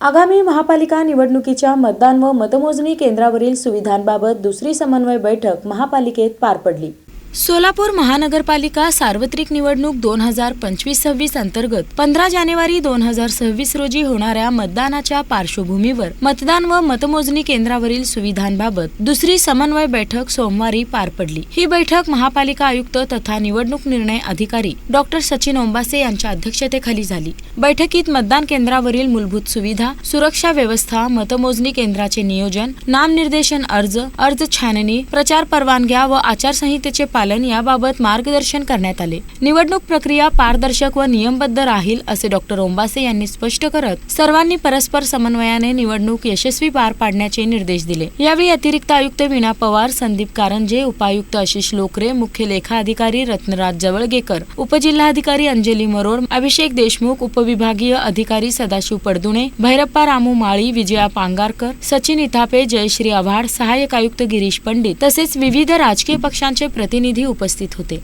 आगामी महापालिका निवडणुकीच्या मतदान व मतमोजणी केंद्रावरील सुविधांबाबत दुसरी समन्वय बैठक महापालिकेत पार पडली. सोलापूर महानगरपालिका सार्वत्रिक निवडणूक दोन हजार पंचवीस सव्वीस अंतर्गत पंधरा जानेवारी दोन हजार सव्वीस रोजी होणाऱ्या मतदानाच्या पार्श्वभूमीवर मतदान व मतमोजणी केंद्रावरील सुविधांबाबत दुसरी समन्वय बैठक सोमवारी पार पडली. ही बैठक महापालिका आयुक्त तथा निवडणूक निर्णय अधिकारी डॉक्टर सचिन ओंबासे यांच्या अध्यक्षतेखाली झाली. बैठकीत मतदान केंद्रावरील मूलभूत सुविधा सुरक्षा व्यवस्था मतमोजणी केंद्राचे नियोजन नामनिर्देशन अर्ज अर्ज छाननी प्रचार परवानग्या व आचारसंहितेचे पालन याबाबत मार्गदर्शन करण्यात आले. निवडणूक प्रक्रिया पारदर्शक व नियमबद्ध राहील असे डॉक्टर ओंबासे यांनी स्पष्ट करत सर्वांनी परस्पर समन्वयाने निवडणूक यशस्वी पार पाडण्याचे निर्देश दिले. यावेळी अतिरिक्त आयुक्त वीणा पवार संदीप कारंजे उपायुक्त आशिष लोकरे मुख्य लेखा अधिकारी रत्नराज जवळगेकर उपजिल्हाधिकारी अंजली मरोड अभिषेक देशमुख उपविभागीय अधिकारी सदाशिव पडदुणे भैरप्पा रामू माळी विजया पांगारकर सचिन इथापे जयश्री आव्हाड सहाय्यक आयुक्त गिरीश पंडित तसेच विविध राजकीय पक्षांचे प्रतिनिधी उपस्थित होते.